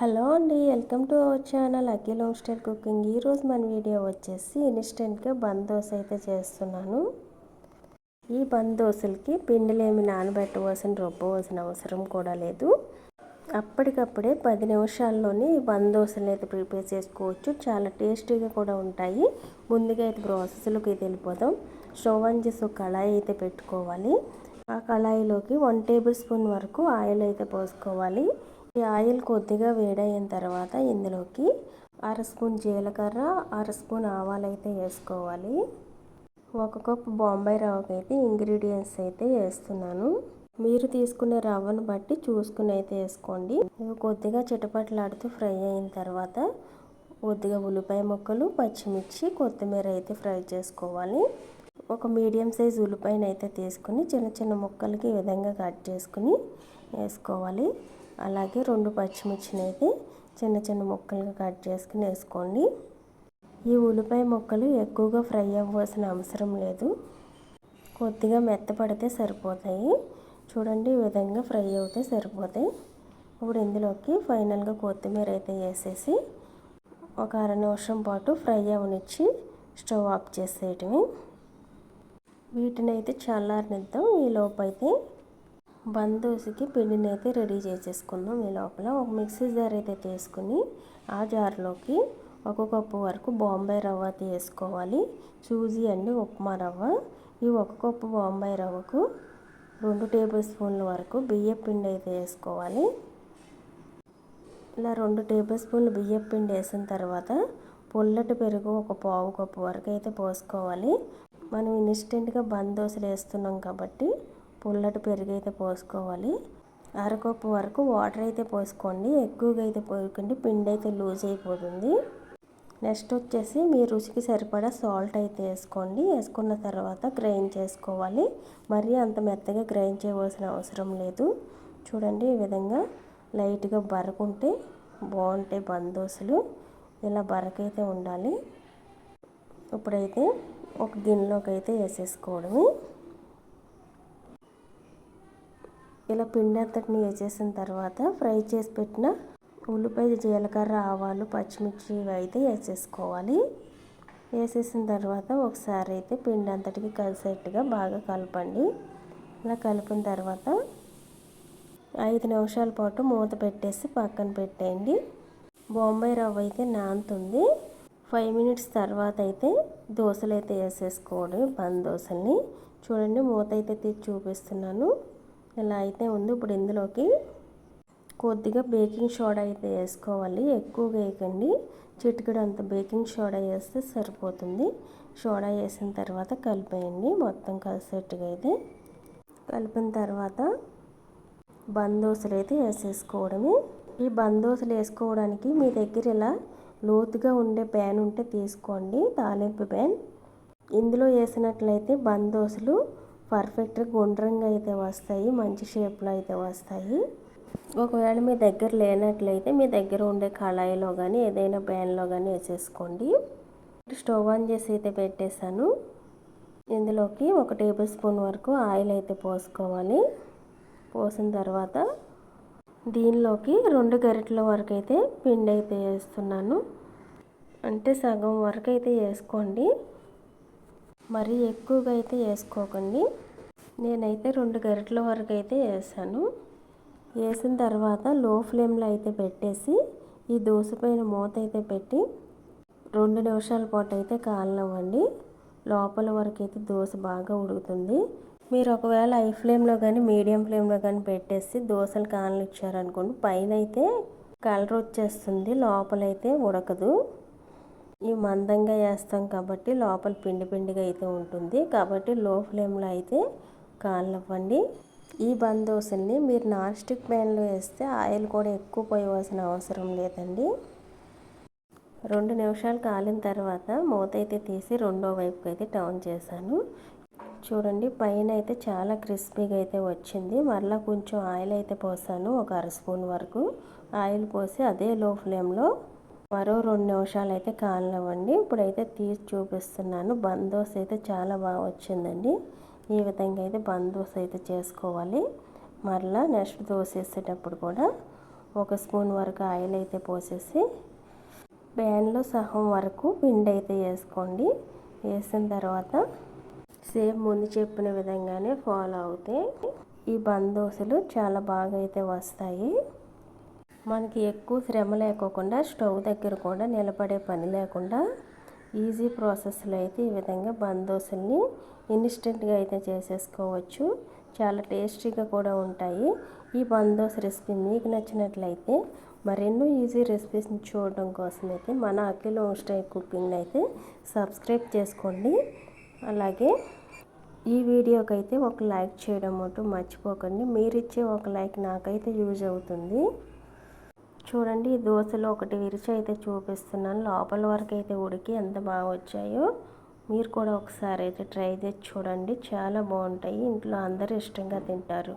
Hello అండి welcome to our channel Akhil home style cooking ఈరోజు మన వీడియో వచ్చేసి ఇన్స్టెంట్గా బంద్ దోశ అయితే చేస్తున్నాను. ఈ బంద్ దోశలకి పిండిలేమి నానబెట్టవలసిన రుబ్బవలసిన అవసరం కూడా లేదు. అప్పటికప్పుడే పది నిమిషాల్లోనే ఈ బంద్ దోశలు అయితే ప్రిపేర్ చేసుకోవచ్చు. చాలా టేస్టీగా కూడా ఉంటాయి. ముందుగా అయితే ప్రాసెస్లోకి వెళ్ళిపోదాం. స్టవ్ ఆన్ చేసి ఒక కళాయి అయితే పెట్టుకోవాలి. ఆ కళాయిలోకి వన్ టేబుల్ స్పూన్ వరకు ఆయిల్ అయితే పోసుకోవాలి. ఈ ఆయిల్ కొద్దిగా వేడైన తర్వాత ఇందులోకి అర స్పూన్ జీలకర్ర అర స్పూన్ ఆవాలు అయితే వేసుకోవాలి. ఒక కప్పు బాంబాయి రవ్వకి అయితే ఇంగ్రీడియంట్స్ అయితే వేస్తున్నాను. మీరు తీసుకునే రవ్వను బట్టి చూసుకుని అయితే వేసుకోండి. ఇవి కొద్దిగా చిటపట్లాడుతూ ఫ్రై అయిన తర్వాత కొద్దిగా ఉల్లిపాయ ముక్కలు పచ్చిమిర్చి కొత్తిమీర అయితే ఫ్రై చేసుకోవాలి. ఒక మీడియం సైజ్ ఉల్లిపాయను అయితే తీసుకుని చిన్న చిన్న ముక్కలకి ఈ విధంగా కట్ చేసుకుని వేసుకోవాలి. అలాగే రెండు పచ్చిమిర్చిని అయితే చిన్న చిన్న ముక్కలుగా కట్ చేసుకుని వేసుకోండి. ఈ ఉల్లిపాయ ముక్కలు ఎక్కువగా ఫ్రై అవ్వాల్సిన అవసరం లేదు. కొద్దిగా మెత్తపడితే సరిపోతాయి. చూడండి ఈ విధంగా ఫ్రై అవుతే సరిపోతాయి. ఇప్పుడు ఇందులోకి ఫైనల్గా కొత్తిమీర అయితే వేసేసి ఒక అర నిమిషం పాటు ఫ్రై అవనిచ్చి స్టవ్ ఆఫ్ చేసేయటమే. వీటిని అయితే చల్లారనిద్దాం. ఈ లోపు అయితే బందోసికి పిండిని అయితే రెడీ చేసేసుకుందాం. ఈ లోపల ఒక మిక్సీ జార్ అయితే తీసుకుని ఆ జార్లోకి ఒక కప్పు వరకు బాంబే రవ్వ తీసుకోవాలి. చూజీ అండి ఉప్మా రవ్వ. ఈ ఒక కప్పు బాంబే రవ్వకు రెండు టేబుల్ స్పూన్ల వరకు బియ్యం పిండి అయితే వేసుకోవాలి. ఇలా రెండు టేబుల్ స్పూన్లు బియ్యం పిండి వేసిన తర్వాత పుల్లటి పెరుగు ఒక పావు కప్పు వరకు అయితే పోసుకోవాలి. మనం ఇన్స్టెంట్గా బందోసలు వేస్తున్నాం కాబట్టి పుల్లటి పెరుగు అయితే పోసుకోవాలి. అరకప్పు వరకు వాటర్ అయితే పోసుకోండి. ఎక్కువగా అయితే పోయకండి. పిండి అయితే లూజ్ అయిపోతుంది. నెక్స్ట్ వచ్చేసి మీ రుచికి సరిపడా సాల్ట్ అయితే వేసుకోండి. వేసుకున్న తర్వాత గ్రైండ్ చేసుకోవాలి. మరీ అంత మెత్తగా గ్రైండ్ చేయవలసిన అవసరం లేదు. చూడండి ఈ విధంగా లైట్గా బరకుంటే బాగుంటాయి బందోసులు. ఇలా బరకైతే ఉండాలి. ఇప్పుడైతే ఒక గిన్నెలోకి అయితే వేసేసుకోవడమే. ఇలా పిండి అంతటిని వేసేసిన తర్వాత ఫ్రై చేసి పెట్టిన ఉల్లిపాయ జీలకర్ర ఆవాలు పచ్చిమిర్చి అయితే వేసేసుకోవాలి. వేసేసిన తర్వాత ఒకసారి అయితే పిండి అంతటికి కలిసేట్టుగా బాగా కలపండి. ఇలా కలిపిన తర్వాత ఐదు నిమిషాల పాటు మూత పెట్టేసి పక్కన పెట్టేయండి. బొంబాయి రవ్వ అయితే నాంతుంది ఫైవ్ మినిట్స్ తర్వాత అయితే దోశలు అయితే వేసేసుకోవడం బంద్ దోశల్ని. చూడండి మూత అయితే తీసి చూపిస్తున్నాను. ఇలా అయితే ఉంది ఇప్పుడు ఇందులోకి కొద్దిగా బేకింగ్ సోడా అయితే వేసుకోవాలి. ఎక్కువగా వేయకండి. చిటికెడు అంత బేకింగ్ సోడా వేస్తే సరిపోతుంది. సోడా వేసిన తర్వాత కలిపేయండి. మొత్తం కలిసేట్టుగా అయితే కలిపిన తర్వాత బందోసలు అయితే వేసేసుకోవడమే. ఈ బందోసలు వేసుకోవడానికి మీ దగ్గర ఇలా లోతుగా ఉండే ప్యాన్ ఉంటే తీసుకోండి. తాలింపు ప్యాన్. ఇందులో వేసినట్లయితే బందోసలు పర్ఫెక్ట్గా గుండ్రంగా అయితే వస్తాయి మంచి షేప్లో అయితే వస్తాయి. ఒకవేళ మీ దగ్గర లేనట్లయితే మీ దగ్గర ఉండే కళాయిలో కానీ ఏదైనా బ్యాన్లో కానీ వేసేసుకోండి. స్టవ్ ఆన్ చేసి అయితే పెట్టేశాను. ఇందులోకి ఒక టేబుల్ స్పూన్ వరకు ఆయిల్ అయితే పోసుకోవాలి. పోసిన తర్వాత దీనిలోకి రెండు గరిటెల వరకు అయితే పిండి అయితే వేస్తున్నాను. అంటే సగం వరకు అయితే వేసుకోండి. మరీ ఎక్కువగా అయితే వేసుకోకండి. నేనైతే రెండు గరిటెల వరకు అయితే వేసాను. వేసిన తర్వాత లో ఫ్లేమ్లో అయితే పెట్టేసి ఈ దోశ పైన మూత అయితే పెట్టి రెండు నిమిషాల పాటు అయితే కాలనివ్వండి. లోపల వరకు అయితే దోశ బాగా ఉడుకుతుంది. మీరు ఒకవేళ హై ఫ్లేమ్లో కానీ మీడియం ఫ్లేమ్లో కానీ పెట్టేసి దోశలు కాలనిచ్చారనుకోండి పైన అయితే కలర్ వచ్చేస్తుంది లోపలైతే ఉడకదు. ఈ మందంగా వేస్తాం కాబట్టి లోపల పిండి పిండిగా అయితే ఉంటుంది. కాబట్టి లో ఫ్లేమ్లో అయితే కాళ్ళవ్వండి. ఈ బందోసుల్ని మీరు నాన్ స్టిక్ ప్యాన్లో వేస్తే ఆయిల్ కూడా ఎక్కువ పోయవలసిన అవసరం లేదండి. రెండు నిమిషాలు కాలిన తర్వాత మూత అయితే తీసి రెండో వైపుకి అయితే టర్న్ చేశాను. చూడండి పైన అయితే చాలా క్రిస్పీగా అయితే వచ్చింది. మరలా కొంచెం ఆయిల్ అయితే పోసాను ఒక అర స్పూన్ వరకు. ఆయిల్ పోసి అదే లో ఫ్లేమ్లో మరో రెండు నిమిషాలు అయితే కాలనివ్వండి. ఇప్పుడైతే తీసి చూపిస్తున్నాను. బందోస్ అయితే చాలా బాగా వచ్చిందండి. ఈ విధంగా అయితే బందోస్ అయితే చేసుకోవాలి. మరలా నెక్స్ట్ దోశ వేసేటప్పుడు కూడా ఒక స్పూన్ వరకు ఆయిల్ అయితే పోసేసి ప్యాన్లో సహం వరకు పిండి అయితే వేసుకోండి. వేసిన తర్వాత సేమ్ ముందు చెప్పిన విధంగానే ఫాలో అవుతే ఈ బందోసులు చాలా బాగా అయితే వస్తాయి. మనకి ఎక్కువ శ్రమ లేకోకుండా స్టవ్ దగ్గర కూడా నిలబడే పని లేకుండా ఈజీ ప్రాసెస్లో అయితే ఈ విధంగా బందోసుల్ని ఇన్స్టెంట్గా అయితే చేసేసుకోవచ్చు. చాలా టేస్టీగా కూడా ఉంటాయి. ఈ బందోస్ రెసిపీ మీకు నచ్చినట్లయితే మరెన్నో ఈజీ రెసిపీస్ని చూడడం కోసం అయితే మన అఖిల్ హోమ్ స్టైల్ కుకింగ్ అయితే సబ్స్క్రైబ్ చేసుకోండి. అలాగే ఈ వీడియోకి అయితే ఒక లైక్ చేయడం మటు మర్చిపోకండి. మీరు ఇచ్చే ఒక లైక్ నాకైతే యూజ్ అవుతుంది. చూడండి దోశలో ఒకటి విరిచి అయితే చూపిస్తున్నాను. లోపల వరకు అయితే ఉడికి ఎంత బాగా వచ్చాయో మీరు కూడా ఒకసారి అయితే ట్రై చేసి చూడండి. చాలా బాగుంటాయి. ఇంట్లో అందరూ ఇష్టంగా తింటారు.